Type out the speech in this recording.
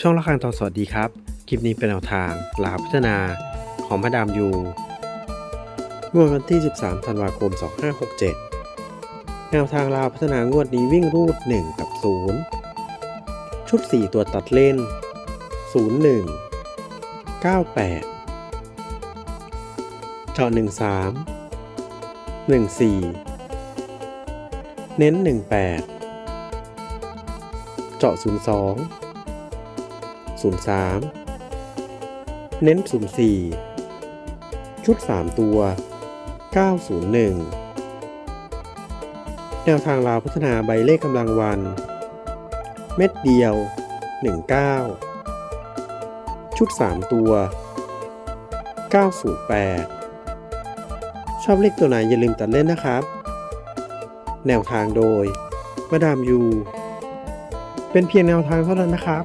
ช่องละครังทองสวัสดีครับ คลิปนี้เป็นแนวทางลาพัฒนาของมาดามยูงวดวันที่ 13 ธันวาคม 2567 แนวทางลาวพัฒนางวดนี้วิ่งรูด 1 กับ 0 ชุด 4 ตัวตัดเล่น 01 98 เจาะ 13 14 เน้น 18 เจาะ 02 03เน้น04ชุด 3 ตัว 901 แนวทางลาวพัฒนาใบเลขกำลังวัน เม็ดเดียว 19 ชุด 3 ตัว 908 ชอบเลขตัวไหนอย่าลืมตัดเล่นนะครับ แนวทางโดย มาดามยูเป็นเพียงแนวทางเท่านั้นนะครับ